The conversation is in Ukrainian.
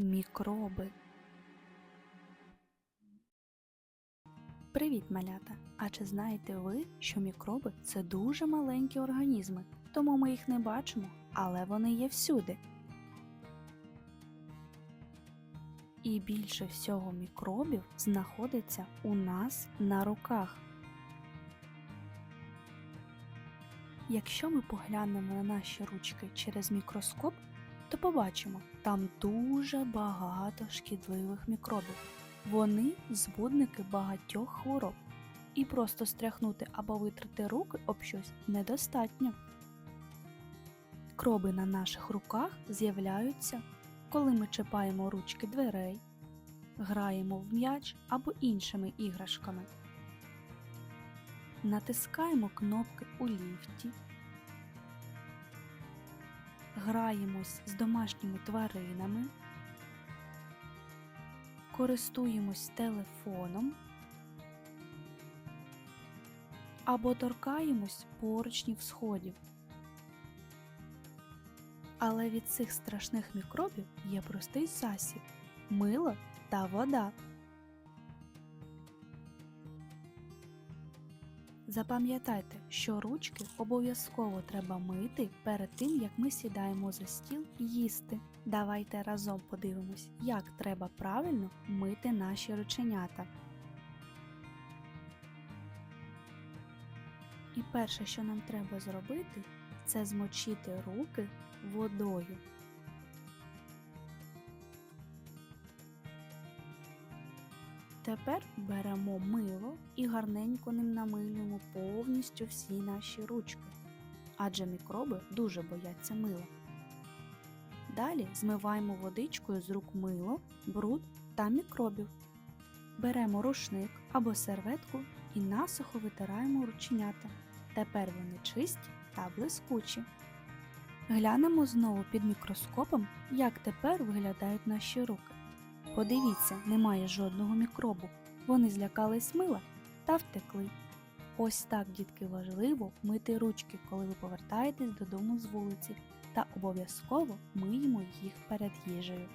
Мікроби. Привіт, малята! А чи знаєте ви, що мікроби це дуже маленькі організми, тому ми їх не бачимо, але вони є всюди. І більше всього мікробів знаходиться у нас на руках. Якщо ми поглянемо на наші ручки через мікроскоп, то побачимо там дуже багато шкідливих мікробів. Вони збудники багатьох хвороб. І просто стряхнути або витрати руки об щось недостатньо. Мікроби на наших руках з'являються, коли ми чіпаємо ручки дверей, граємо в м'яч або іншими іграшками. Натискаємо кнопки у ліфті, граємось з домашніми тваринами, користуємось телефоном або торкаємось поручнів сходів. Але від цих страшних мікробів є простий засіб мило та вода. Запам'ятайте, що ручки обов'язково треба мити перед тим, як ми сідаємо за стіл їсти. Давайте разом подивимось, як треба правильно мити наші рученята. І перше, що нам треба зробити, це змочити руки водою. Тепер беремо мило і гарненько ним намилюємо повністю всі наші ручки, адже мікроби дуже бояться мила. Далі змиваємо водичкою з рук мило, бруд та мікробів. Беремо рушник або серветку і насухо витираємо рученята. Тепер вони чисті та блискучі. Глянемо знову під мікроскопом, як тепер виглядають наші руки. Подивіться, немає жодного мікробу. Вони злякались мила та втекли. Ось так, дітки, важливо мити ручки, коли ви повертаєтесь додому з вулиці, та обов'язково миємо їх перед їжею.